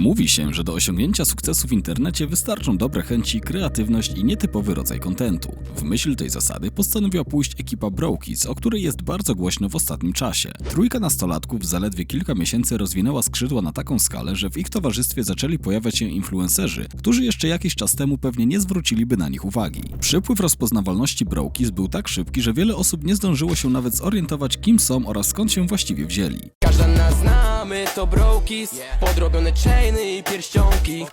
Mówi się, że do osiągnięcia sukcesu w internecie wystarczą dobre chęci, kreatywność i nietypowy rodzaj kontentu. W myśl tej zasady postanowiła pójść ekipa Brokies, o której jest bardzo głośno w ostatnim czasie. Trójka nastolatków w zaledwie kilka miesięcy rozwinęła skrzydła na taką skalę, że w ich towarzystwie zaczęli pojawiać się influencerzy, którzy jeszcze jakiś czas temu pewnie nie zwróciliby na nich uwagi. Przypływ rozpoznawalności Brokies był tak szybki, że wiele osób nie zdążyło się nawet zorientować, kim są oraz skąd się właściwie wzięli. Znamy, to brokis Podrobione chainy i pierścionki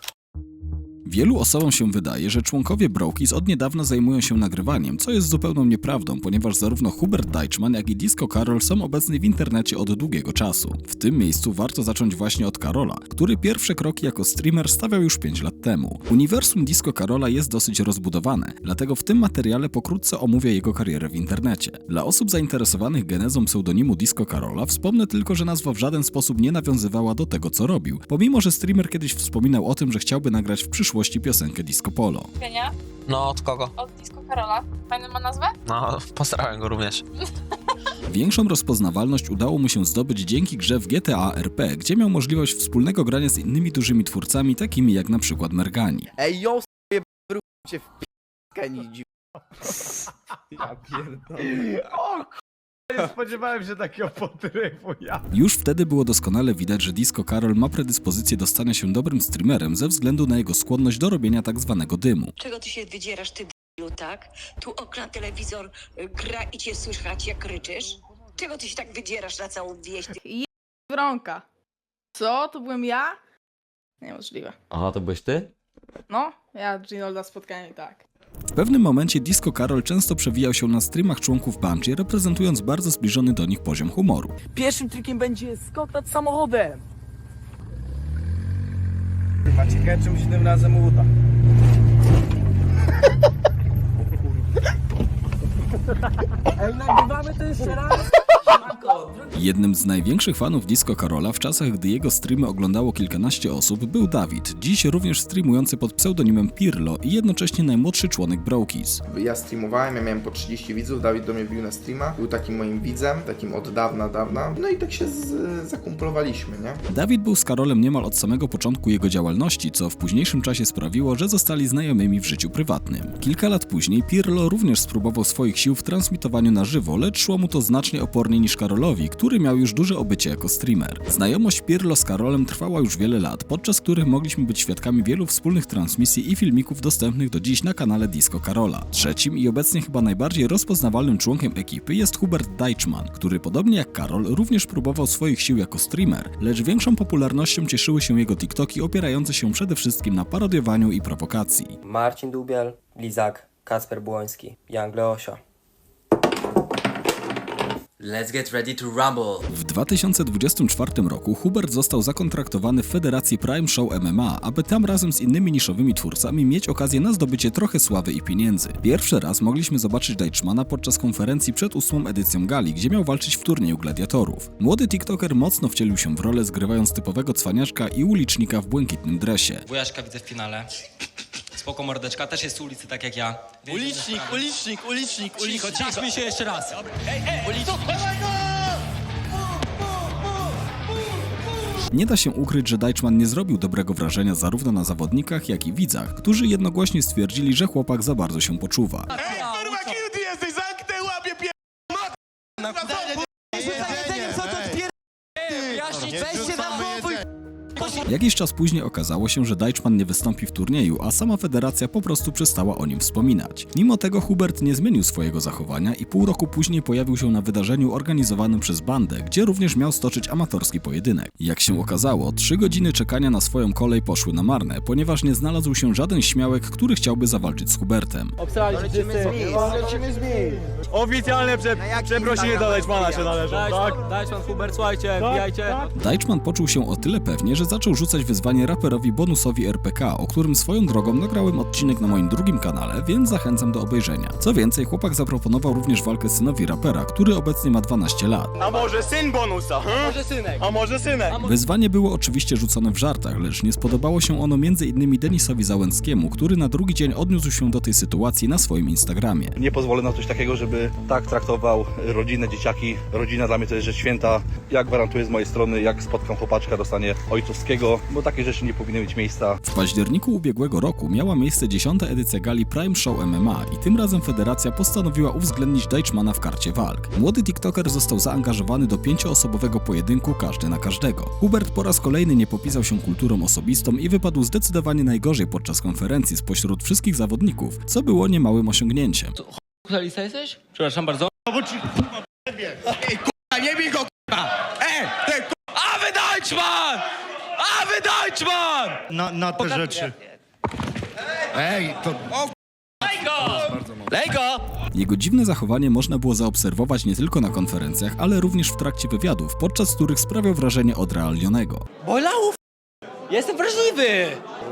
Wielu osobom się wydaje, że członkowie Brokies od niedawna zajmują się nagrywaniem, co jest zupełną nieprawdą, ponieważ zarówno Hubert Deichmann, jak i Disco Carol są obecni w internecie od długiego czasu. W tym miejscu warto zacząć właśnie od Karola, który pierwsze kroki jako streamer stawiał już 5 lat temu. Uniwersum Disco Karola jest dosyć rozbudowane, dlatego w tym materiale pokrótce omówię jego karierę w internecie. Dla osób zainteresowanych genezą pseudonimu Disco Karola wspomnę tylko, że nazwa w żaden sposób nie nawiązywała do tego, co robił, pomimo że streamer kiedyś wspominał o tym, że chciałby nagrać w przyszłości piosenkę Disco Polo. Genia No, od kogo? od Disco Karola. Fajny ma nazwę? No, pozdrawiam go również. Większą rozpoznawalność udało mu się zdobyć dzięki grze w GTA RP, gdzie miał możliwość wspólnego grania z innymi dużymi twórcami, takimi jak na przykład Mergani. Ej, yo, sobie cię w p***kę nidzi. Ja pierdolę. O nie spodziewałem się takiego podrywu, ja. Już wtedy było doskonale widać, że Disco Karol ma predyspozycję do stania się dobrym streamerem ze względu na jego skłonność do robienia tak zwanego dymu. Czego ty się wydzierasz, ty d***u, tak? Tu okna, telewizor y, gra i cię słychać, jak ryczysz? Czego ty się tak wydzierasz na całą wieś? Ty Wronka. Co? To byłem ja? Niemożliwe. Aha, to byłeś ty? No, ja Ginolda spotkałem i tak. W pewnym momencie Disco Karol często przewijał się na streamach członków Bungie, reprezentując bardzo zbliżony do nich poziom humoru. Pierwszym trikiem będzie skok nad samochodem Macie ketchum się tym razem uda. Ej, nagrywamy to jeszcze raz? Jednym z największych fanów Disco Karola w czasach, gdy jego streamy oglądało kilkanaście osób, był Dawid, dziś również streamujący pod pseudonimem Pirlo i jednocześnie najmłodszy członek Brokies. Ja streamowałem, ja miałem po 30 widzów, Dawid do mnie bił na streama, był takim moim widzem, takim od dawna, dawna, no i tak się z, zakumplowaliśmy, nie? Dawid był z Karolem niemal od samego początku jego działalności, co w późniejszym czasie sprawiło, że zostali znajomymi w życiu prywatnym. Kilka lat później Pirlo również spróbował swoich sił w transmitowaniu na żywo, lecz szło mu to znacznie oporniej niż Karolowi, który miał już duże obycie jako streamer. Znajomość Pirlo z Karolem trwała już wiele lat, podczas których mogliśmy być świadkami wielu wspólnych transmisji i filmików dostępnych do dziś na kanale Disco Karola. Trzecim i obecnie chyba najbardziej rozpoznawalnym członkiem ekipy jest Hubert Deichmann, który podobnie jak Karol również próbował swoich sił jako streamer, lecz większą popularnością cieszyły się jego TikToki opierające się przede wszystkim na parodiowaniu i prowokacji. Marcin Dubiel, Lizak, Kacper Błoński, Young Leosio. Let's get ready to rumble W 2024 roku Hubert został zakontraktowany w Federacji Prime Show MMA, aby tam razem z innymi niszowymi twórcami mieć okazję na zdobycie trochę sławy i pieniędzy. Pierwszy raz mogliśmy zobaczyć Deichmana podczas konferencji przed ósmą edycją gali, gdzie miał walczyć w turnieju gladiatorów. Młody TikToker mocno wcielił się w rolę, zgrywając typowego cwaniaczka i ulicznika w błękitnym dresie. Wujaszka widzę w finale Spoko mordeczka, też jest z ulicy tak jak ja. Ulicznik, ulicznik, ulicznik, Cicho, ciachmy się jeszcze raz. Nie da się ukryć, że Deichmann nie zrobił dobrego wrażenia zarówno na zawodnikach, jak i widzach, którzy jednogłośnie stwierdzili, że chłopak za bardzo się poczuwa. Jakiś czas później okazało się, że Deichmann nie wystąpi w turnieju, a sama federacja po prostu przestała o nim wspominać. Mimo tego Hubert nie zmienił swojego zachowania i pół roku później pojawił się na wydarzeniu organizowanym przez bandę, gdzie również miał stoczyć amatorski pojedynek. Jak się okazało, trzy godziny czekania na swoją kolej poszły na marne, ponieważ nie znalazł się żaden śmiałek, który chciałby zawalczyć z Hubertem. Oficjalne prze, przeprosiny do Leczmana się należą, tak? Dajcie pan Hubert, słuchajcie, wbijajcie Deichmann poczuł się o tyle pewnie, że zaczął rzucać wyzwanie raperowi Bonusowi RPK, o którym swoją drogą nagrałem odcinek na moim drugim kanale, więc zachęcam do obejrzenia. Co więcej, chłopak zaproponował również walkę synowi rapera, który obecnie ma 12 lat. A może syn bonusa, hm? Może synek A może synek? Wyzwanie było oczywiście rzucone w żartach, lecz nie spodobało się ono m.in. Denisowi Załęckiemu, który na drugi dzień odniósł się do tej sytuacji na swoim Instagramie. Nie pozwolę na coś takiego, żeby tak traktował rodzinę, dzieciaki. Rodzina dla mnie to jest rzecz święta. Ja gwarantuję z mojej strony, jak spotkam chłopaczka, dostanie ojcowskiego tego, bo takie rzeczy nie powinny mieć miejsca. W październiku ubiegłego roku miała miejsce 10. edycja gali Prime Show MMA i tym razem federacja postanowiła uwzględnić Deichmana w karcie walk. Młody TikToker został zaangażowany do pięcioosobowego pojedynku każdy na każdego. Hubert po raz kolejny nie popisał się kulturą osobistą i wypadł zdecydowanie najgorzej podczas konferencji spośród wszystkich zawodników, co było niemałym osiągnięciem. Lisa jesteś? Przepraszam bardzo. Nie bij go, k***a! E, ty, A wy Deutschman! A Deutschman! Na, na te rzeczy. Ej, to Lej go! Lej go! Jego dziwne zachowanie można było zaobserwować nie tylko na konferencjach, ale również w trakcie wywiadów, podczas których sprawiał wrażenie odrealnionego. Bolałów! Ja jestem wrażliwy!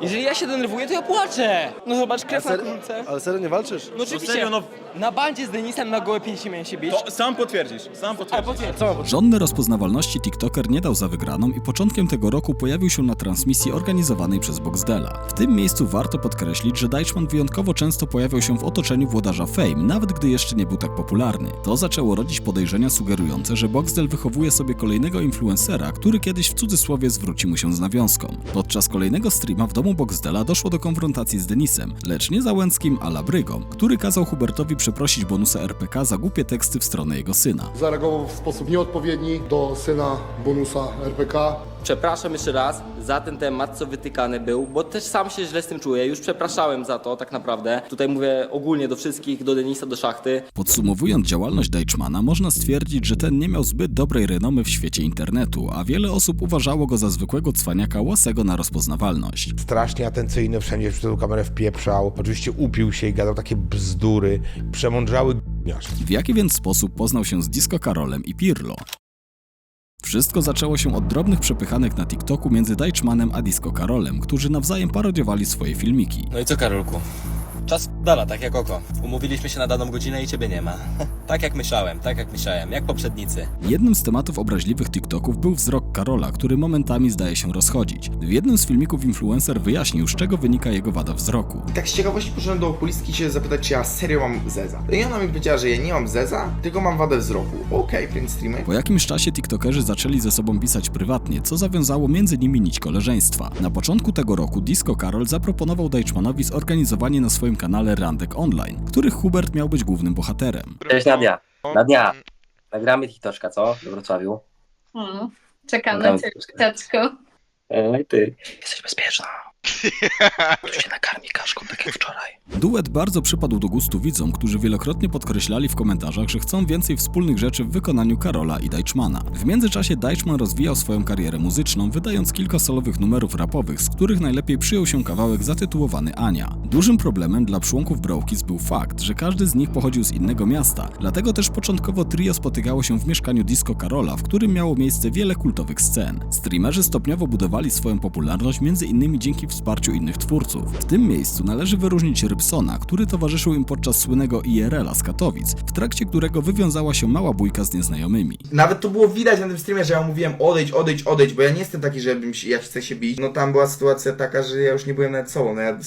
Jeżeli ja się denerwuję, to ja płaczę! No zobacz, krew na kulce. Ale serio nie walczysz? No oczywiście, na bandzie z Denisem na gołe pięści miałem się bić. sam potwierdzisz, sam Ale potwierdzam. Żądny rozpoznawalności TikToker nie dał za wygraną i początkiem tego roku pojawił się na transmisji organizowanej przez Boxdela. W tym miejscu warto podkreślić, że Deichmann wyjątkowo często pojawiał się w otoczeniu włodarza Fame, nawet gdy jeszcze nie był tak popularny. To zaczęło rodzić podejrzenia sugerujące, że Boxdel wychowuje sobie kolejnego influencera, który kiedyś w cudzysłowie zwróci mu się z nawiązką. Podczas kolejnego streama w domu Boxdela doszło do konfrontacji z Denisem, lecz nie Załęckim, a Labrygą, który kazał Hubertowi przeprosić bonusa RPK za głupie teksty w stronę jego syna. zareagował w sposób nieodpowiedni do syna bonusa RPK. Przepraszam jeszcze raz za ten temat, co wytykany był, bo też sam się źle z tym czuję. Już przepraszałem za to, tak naprawdę. Tutaj mówię ogólnie do wszystkich, do Denisa, do szachty. Podsumowując działalność Deichmana, można stwierdzić, że ten nie miał zbyt dobrej renomy w świecie internetu, a wiele osób uważało go za zwykłego cwaniaka łasego na rozpoznawalność. strasznie atencyjny, wszędzie przed tą kamerę wpieprzał. Oczywiście upił się i gadał takie bzdury. Przemądrzały g***niarz. W jaki więc sposób poznał się z Disco Karolem i Pirlo? Wszystko zaczęło się od drobnych przepychanek na TikToku między Deichmanem a Disco Karolem, którzy nawzajem parodiowali swoje filmiki. No i co, Karolku? Czas dala, tak jak oko. Umówiliśmy się na daną godzinę i ciebie nie ma. tak jak myślałem, tak jak myślałem, jak poprzednicy. Jednym z tematów obraźliwych TikToków był wzrok Karola, który momentami zdaje się rozchodzić. W jednym z filmików influencer wyjaśnił, z czego wynika jego wada wzroku. I tak z ciekawości poszedłem do okulistki się zapytać, czy ja serio mam zeza. No i ona mi powiedziała, że ja nie mam zeza, tylko mam wadę wzroku. Okej, print streamy. Po jakimś czasie TikTokerzy zaczęli ze sobą pisać prywatnie, co zawiązało między nimi nić koleżeństwa. Na początku tego roku Disco Karol zaproponował Deichmanowi zorganizowanie na swoim kanale Randek Online, których Hubert miał być głównym bohaterem. Cześć Nadia. Nadia. Nagramy TikToczka, co? Do Wrocławiu. Hmm. Czekam Nagramy na ciebie, TikToczka. Teczku. Ej, ty. Jesteś bezpieczna. Tu się nakarmi kaszką, tak jak wczoraj. Duet bardzo przypadł do gustu widzom, którzy wielokrotnie podkreślali w komentarzach, że chcą więcej wspólnych rzeczy w wykonaniu Karola i Deichmana. W międzyczasie Deichman rozwijał swoją karierę muzyczną, wydając kilka solowych numerów rapowych, z których najlepiej przyjął się kawałek zatytułowany Ania. Dużym problemem dla członków Brokis był fakt, że każdy z nich pochodził z innego miasta, dlatego też początkowo trio spotykało się w mieszkaniu Disco Karola, w którym miało miejsce wiele kultowych scen. Streamerzy stopniowo budowali swoją popularność innymi dzięki wsparciu innych twórców. W tym miejscu należy wyróżnić Rybsona, który towarzyszył im podczas słynnego IRL-a z Katowic, w trakcie którego wywiązała się mała bójka z nieznajomymi. Nawet to było widać na tym streamie, że ja mówiłem odejdź, odejdź, odejdź, bo ja nie jestem taki, żebym się, ja chcę się bić. No tam była sytuacja taka, że ja już nie byłem nawet sobą, no ja,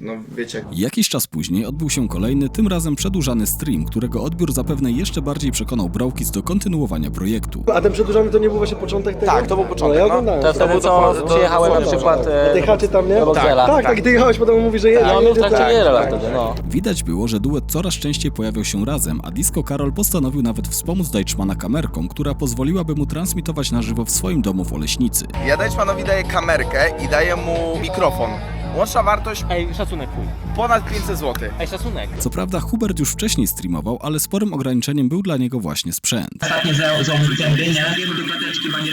no wiecie. Jakiś czas później odbył się kolejny, tym razem przedłużany stream, którego odbiór zapewne jeszcze bardziej przekonał Brokis do kontynuowania projektu. A ten przedłużany to nie był właśnie początek tego? Tak, to był początek, ja no. oglądałem. To wtedy co przyjechałem na przykład e, Ty haczy tam, nie? do Boxdela. Tak, tak, i ty jechałeś, potem mówi, że jedzie, Ja w jedzie, trakcie tak, Jerela tak. wtedy, no. Widać było, że duet coraz częściej pojawiał się razem, a Disco Karol postanowił nawet wspomóc Deichmana kamerką, która pozwoliłaby mu transmitować na żywo w swoim domu w Oleśnicy. Ja Deichmanowi daję kamerkę i daję mu mikrofon. Łączna wartość Ej, szacunek chuj. ponad 500 zł. Ej, szacunek. Co prawda Hubert już wcześniej streamował, ale sporym ograniczeniem był dla niego właśnie sprzęt.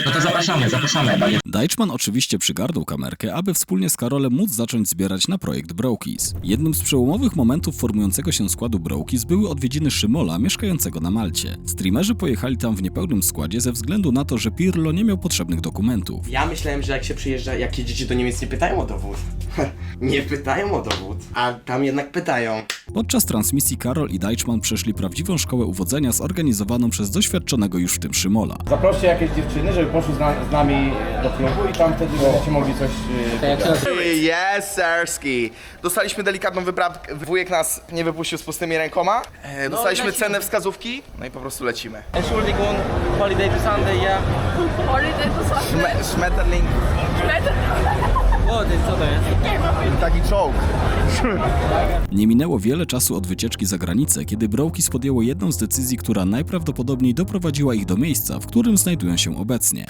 No to zapraszamy, zapraszamy. Deichmann oczywiście przygarnął kamerkę, aby wspólnie z Karolem móc zacząć zbierać na projekt Brokis. Jednym z przełomowych momentów formującego się składu Brokis były odwiedziny Szymola mieszkającego na Malcie. Streamerzy pojechali tam w niepełnym składzie ze względu na to, że Pirlo nie miał potrzebnych dokumentów. Ja myślałem, że jak się przyjeżdża, jak jedziecie do Niemiec, nie pytają o dowód. Nie pytają o dowód, a tam jednak pytają. Podczas transmisji Karol i Deichmann przeszli prawdziwą szkołę uwodzenia zorganizowaną przez doświadczonego już w tym Szymola. Zaproście jakieś dziewczyny, żeby poszły z, na, z nami do klubu i tam wtedy będziecie mogli coś... Yes, sirski. Dostaliśmy delikatną wyprawkę. Wujek nas nie wypuścił z pustymi rękoma. E, dostaliśmy cenne wskazówki. No i po prostu lecimy. Entschuldigung, holiday to Sunday, ja. Szme, Schmetterling. O, ty, co to jest? Taki czołg. Nie minęło wiele czasu od wycieczki za granicę, kiedy Brokis podjęło jedną z decyzji, która najprawdopodobniej doprowadziła ich do miejsca, w którym znajdują się obecnie.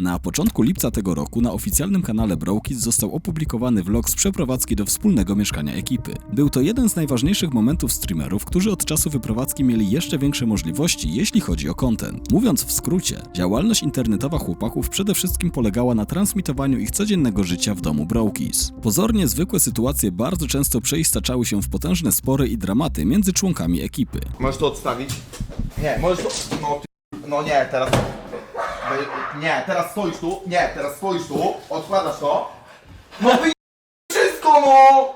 Na początku lipca tego roku na oficjalnym kanale Brokis został opublikowany vlog z przeprowadzki do wspólnego mieszkania ekipy. Był to jeden z najważniejszych momentów streamerów, którzy od czasu wyprowadzki mieli jeszcze większe możliwości, jeśli chodzi o content. Mówiąc w skrócie, działalność internetowa chłopaków przede wszystkim polegała na transmitowaniu ich codziennego życia w domu Brokis. Pozornie zwykłe sytuacje bardzo często przeistaczały się w potężne spory i dramaty między członkami ekipy. Możesz to odstawić? Nie, możesz to... No, ty... no nie, teraz... Wy- Nie, teraz stoisz tu. Nie, teraz stoisz tu. Odkładasz to. No wy... wszystko no!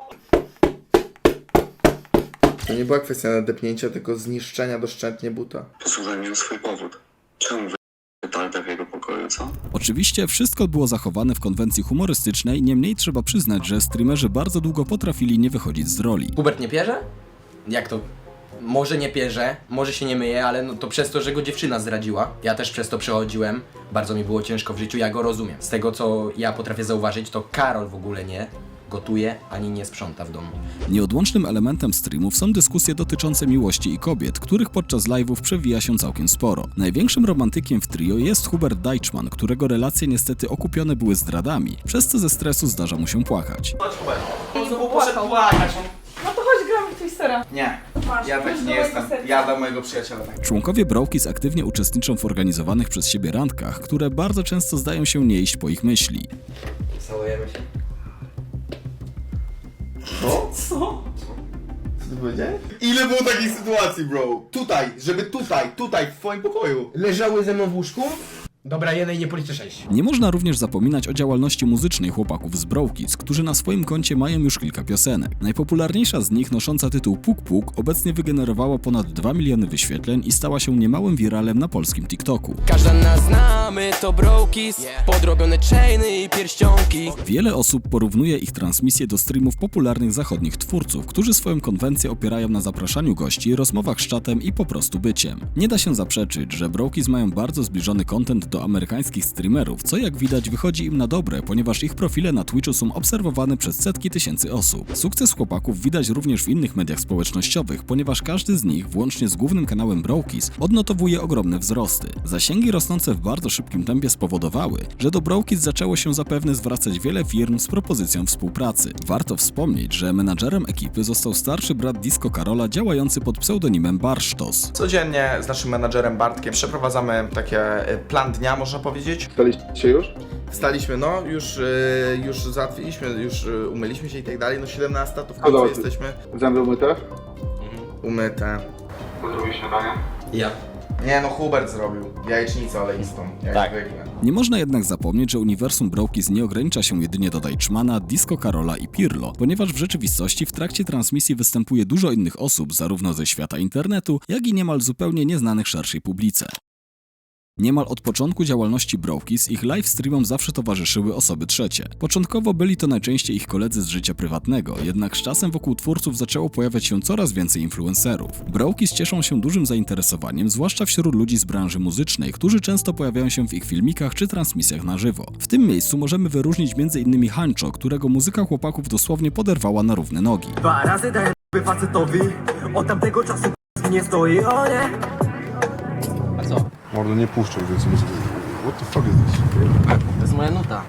To nie była kwestia nadepnięcia, tylko zniszczenia doszczętnie buta. Posłuchaj mnie o swój powód. Czemu wy tak jego pokoju, co? Oczywiście wszystko było zachowane w konwencji humorystycznej, niemniej trzeba przyznać, że streamerzy bardzo długo potrafili nie wychodzić z roli. Hubert nie pierze? Jak to? Może nie pierze, może się nie myje, ale no to przez to, że go dziewczyna zdradziła. Ja też przez to przechodziłem. Bardzo mi było ciężko w życiu, ja go rozumiem. Z tego co ja potrafię zauważyć, to Karol w ogóle nie gotuje ani nie sprząta w domu. Nieodłącznym elementem streamów są dyskusje dotyczące miłości i kobiet, których podczas live'ów przewija się całkiem sporo. Największym romantykiem w trio jest Hubert Deichmann, którego relacje niestety okupione były zdradami, przez co ze stresu zdarza mu się płakać. No to chodź, Twistera. Nie, ja taki nie jestem. Ja dla mojego przyjaciela tak. Członkowie Brokis aktywnie uczestniczą w organizowanych przez siebie randkach, które bardzo często zdają się nie iść po ich myśli. Całujemy się. Co ty powiedziałeś? Ile było takich sytuacji, bro? Tutaj, żeby tutaj, tutaj, w twoim pokoju. Leżały ze mną w łóżku? Dobra, jednej nie policzę sześć. Nie można również zapominać o działalności muzycznej chłopaków z Brokis, którzy na swoim koncie mają już kilka piosenek. Najpopularniejsza z nich, nosząca tytuł Puk Puk, obecnie wygenerowała ponad 2 miliony wyświetleń i stała się niemałym wiralem na polskim TikToku. Każda nas znamy, to brokis Podrobione chainy i pierścionki Wiele osób porównuje ich transmisje do streamów popularnych zachodnich twórców, którzy swoją konwencję opierają na zapraszaniu gości, rozmowach z czatem i po prostu byciem. Nie da się zaprzeczyć, że Brokis mają bardzo zbliżony content do amerykańskich streamerów, co jak widać wychodzi im na dobre, ponieważ ich profile na Twitchu są obserwowane przez setki tysięcy osób. Sukces chłopaków widać również w innych mediach społecznościowych, ponieważ każdy z nich, włącznie z głównym kanałem Brokis, odnotowuje ogromne wzrosty. Zasięgi rosnące w bardzo szybkim tempie spowodowały, że do Brokis zaczęło się zapewne zwracać wiele firm z propozycją współpracy. Warto wspomnieć, że menadżerem ekipy został starszy brat Disco Karola działający pod pseudonimem Barsztos. Codziennie z naszym menadżerem Bartkiem przeprowadzamy takie e, plan dnia, można powiedzieć. Staliście już? Wstaliśmy, no, już, e, już załatwiliśmy, już e, umyliśmy się i tak dalej. No 17 to w końcu jesteśmy Zęby umyte? umyte. Zrobisz śniadanie? Ja. Nie no, Hubert zrobił jajecznicę oleistą, jak Tak. zwykle. Nie można jednak zapomnieć, że uniwersum Brokis nie ogranicza się jedynie do Deichmana, Disco Karola i Pirlo, ponieważ w rzeczywistości w trakcie transmisji występuje dużo innych osób, zarówno ze świata internetu, jak i niemal zupełnie nieznanych szerszej publice. Niemal od początku działalności Brokis ich live streamom zawsze towarzyszyły osoby trzecie. Początkowo byli to najczęściej ich koledzy z życia prywatnego, jednak z czasem wokół twórców zaczęło pojawiać się coraz więcej influencerów. Brokis cieszą się dużym zainteresowaniem, zwłaszcza wśród ludzi z branży muzycznej, którzy często pojawiają się w ich filmikach czy transmisjach na żywo. W tym miejscu możemy wyróżnić m.in. Hancho, którego muzyka chłopaków dosłownie poderwała na równe nogi. Dwa razy dałem facetowi, od tamtego czasu nie stoi, o nie! Mordo, nie puszczaj więcej muzyki. What the fuck is this? To jest moja nuta.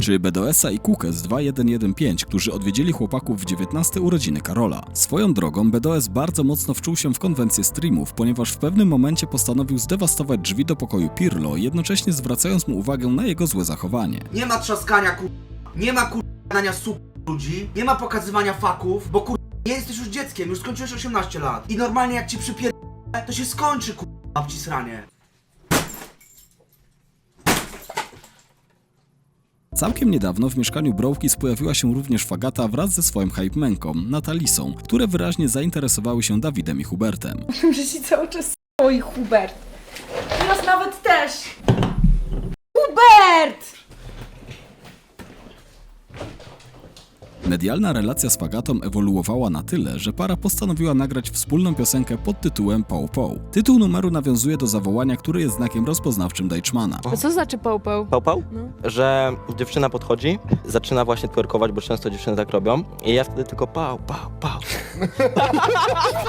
czy BDS-a i Kukes 2115, którzy odwiedzili chłopaków w 19 urodziny Karola. Swoją drogą BDS bardzo mocno wczuł się w konwencję streamów, ponieważ w pewnym momencie postanowił zdewastować drzwi do pokoju Pirlo, jednocześnie zwracając mu uwagę na jego złe zachowanie. Nie ma trzaskania kur... Nie ma kurwania sup ludzi, nie ma pokazywania faków, bo kur... nie jesteś już dzieckiem, już skończyłeś 18 lat. I normalnie jak ci przypier... to się skończy kur... babci sranie. Całkiem niedawno w mieszkaniu Browkis pojawiła się również Fagata wraz ze swoją hypemenką, Natalisą, które wyraźnie zainteresowały się Dawidem i Hubertem. Że ci cały czas oj Hubert. Teraz nawet też. Hubert! Medialna relacja z Fagatą ewoluowała na tyle, że para postanowiła nagrać wspólną piosenkę pod tytułem Pow Pow. Tytuł numeru nawiązuje do zawołania, które jest znakiem rozpoznawczym Deichmana. A co znaczy połpeł? Pał, że dziewczyna podchodzi, zaczyna właśnie twerkować, bo często dziewczyny tak robią i ja wtedy tylko pał, pał, pał.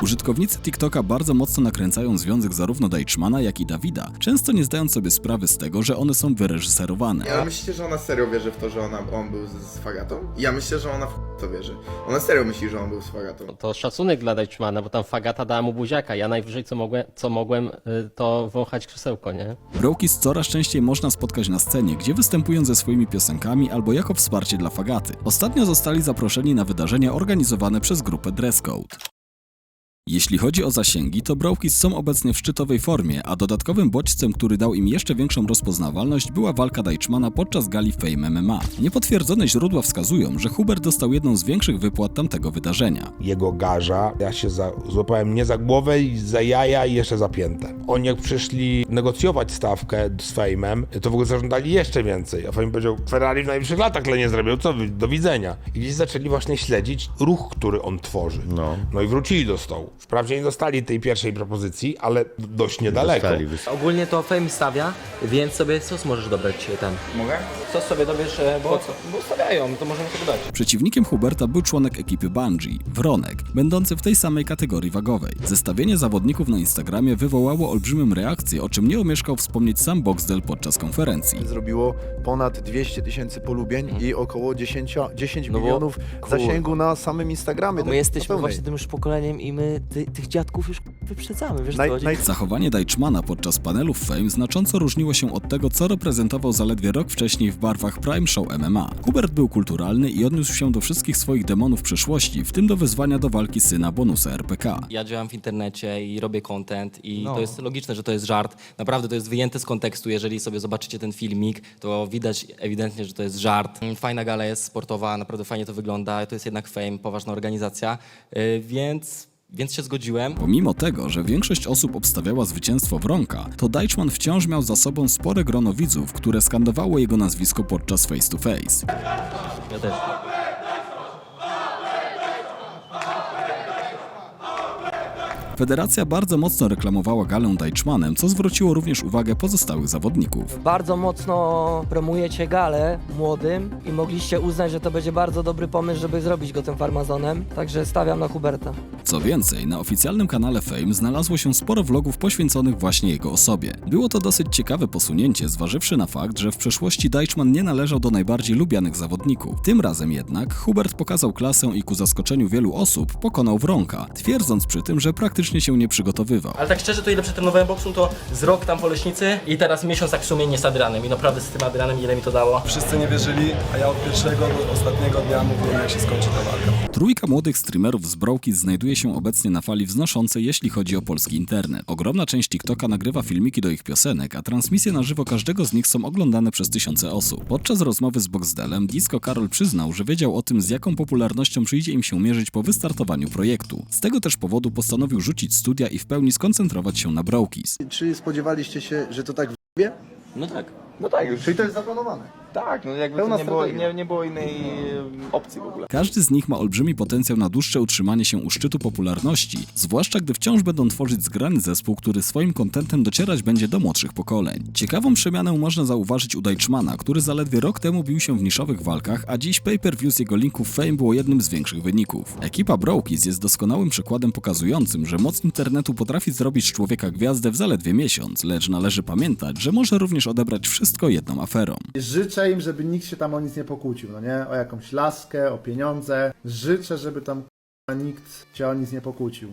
Użytkownicy TikToka bardzo mocno nakręcają związek zarówno Deichmana, jak i Dawida, często nie zdając sobie sprawy z tego, że one są wyreżyserowane. Ja myślicie, że ona serio wierzy w to, że ona, on był z, z Fagatą? Ja myślę, że ona w to wierzy. Ona serio myśli, że on był z Fagatą. To szacunek dla Deichmana, bo tam Fagata dała mu buziaka. Ja najwyżej co mogłem, co mogłem y, to wąchać krzesełko, nie? Brokis coraz częściej można spotkać na scenie, gdzie występują ze swoimi piosenkami albo jako wsparcie dla Fagaty. Ostatnio zostali zaproszeni na wydarzenia organizowane przez grupę Dress Code. Jeśli chodzi o zasięgi, to Browkis są obecnie w szczytowej formie, a dodatkowym bodźcem, który dał im jeszcze większą rozpoznawalność, była walka Deichmana podczas gali Fame MMA. Niepotwierdzone źródła wskazują, że Hubert dostał jedną z większych wypłat tamtego wydarzenia. Jego garza, ja się za, złapałem nie za głowę, i za jaja i jeszcze za piętę. Oni jak przyszli negocjować stawkę z Fejmem, to w ogóle zażądali jeszcze więcej. A Fame powiedział, Ferrari w najbliższych latach tyle nie zrobił, co do widzenia. I gdzieś zaczęli właśnie śledzić ruch, który on tworzy. No, no i wrócili do stołu. Wprawdzie nie dostali tej pierwszej propozycji, ale dość niedaleko. Ogólnie to Fame stawia, więc sobie sos możesz dobrać ten. Mogę? Co sobie dobierz, e, bo, bo stawiają, to możemy sobie dać. Przeciwnikiem Huberta był członek ekipy Bungie, Wronek, będący w tej samej kategorii wagowej. Zestawienie zawodników na Instagramie wywołało olbrzymią reakcję, o czym nie omieszkał wspomnieć sam Boxdel podczas konferencji. Zrobiło ponad 200 tysięcy polubień i około 10, 10 No bo, milionów zasięgu na samym Instagramie. My tak jesteśmy pełnej. właśnie tym już pokoleniem i my ty, tych dziadków już wyprzedzamy, wiesz Naj, co chodzi? naj, Zachowanie Deichmana podczas panelów Fame znacząco różniło się od tego, co reprezentował zaledwie rok wcześniej w barwach Prime Show MMA. Hubert był kulturalny i odniósł się do wszystkich swoich demonów przeszłości, w tym do wyzwania do walki syna bonusa RPK. Ja działam w internecie i robię content i No. to jest logiczne, że to jest żart. Naprawdę to jest wyjęte z kontekstu. Jeżeli sobie zobaczycie ten filmik, to widać ewidentnie, że to jest żart. Fajna gala jest sportowa, naprawdę fajnie to wygląda. To jest jednak fame, poważna organizacja, yy, więc, więc się zgodziłem. Pomimo tego, że większość osób obstawiała zwycięstwo Wronka, to Deichmann wciąż miał za sobą spore grono widzów, które skandowało jego nazwisko podczas face to face. Ja też. Federacja bardzo mocno reklamowała galę Deichmanem, co zwróciło również uwagę pozostałych zawodników. Bardzo mocno promujecie galę młodym i mogliście uznać, że to będzie bardzo dobry pomysł, żeby zrobić go tym farmazonem. Także stawiam na Huberta. Co więcej, na oficjalnym kanale Fame znalazło się sporo vlogów poświęconych właśnie jego osobie. Było to dosyć ciekawe posunięcie, zważywszy na fakt, że w przeszłości Deichmann nie należał do najbardziej lubianych zawodników. Tym razem jednak Hubert pokazał klasę i ku zaskoczeniu wielu osób pokonał Wronka, twierdząc przy tym, że praktycznie się nie przygotowywał. Ale tak szczerze, to ile przetrenowałem boksu, to z rok tam po leśnicy i teraz miesiąc tak sumiennie z Adrianem. I naprawdę z tym Adrianem ile mi to dało. Wszyscy nie wierzyli, a ja od pierwszego do ostatniego dnia mówiłem, jak się skończy ta walka. Trójka młodych streamerów z Browkis znajduje się obecnie na fali wznoszącej, jeśli chodzi o polski internet. Ogromna część TikToka nagrywa filmiki do ich piosenek, a transmisje na żywo każdego z nich są oglądane przez tysiące osób. Podczas rozmowy z Boxdelem Disco Karol przyznał, że wiedział o tym, z jaką popularnością przyjdzie im się mierzyć po wystartowaniu projektu. Z tego też powodu postanowił rzucić studia i w pełni skoncentrować się na Browkis. czy spodziewaliście się, że to tak wie? No tak. No tak, już. Czyli to jest zaplanowane. Tak, no jakby Pełna to nie było, strategia. nie, nie było innej e, opcji w ogóle. Każdy z nich ma olbrzymi potencjał na dłuższe utrzymanie się u szczytu popularności, zwłaszcza gdy wciąż będą tworzyć zgrany zespół, który swoim kontentem docierać będzie do młodszych pokoleń. Ciekawą przemianę można zauważyć u Deichmana, który zaledwie rok temu bił się w niszowych walkach, a dziś pay-per-view z jego linków Fame było jednym z większych wyników. Ekipa Brokis jest doskonałym przykładem pokazującym, że moc internetu potrafi zrobić z człowieka gwiazdę w zaledwie miesiąc, lecz należy pamiętać, że może również odebrać wszystko jedną aferą. Życzę im, żeby nikt się tam o nic nie pokłócił, no nie? O jakąś laskę, o pieniądze. Życzę, żeby tam nikt się o nic nie pokłócił.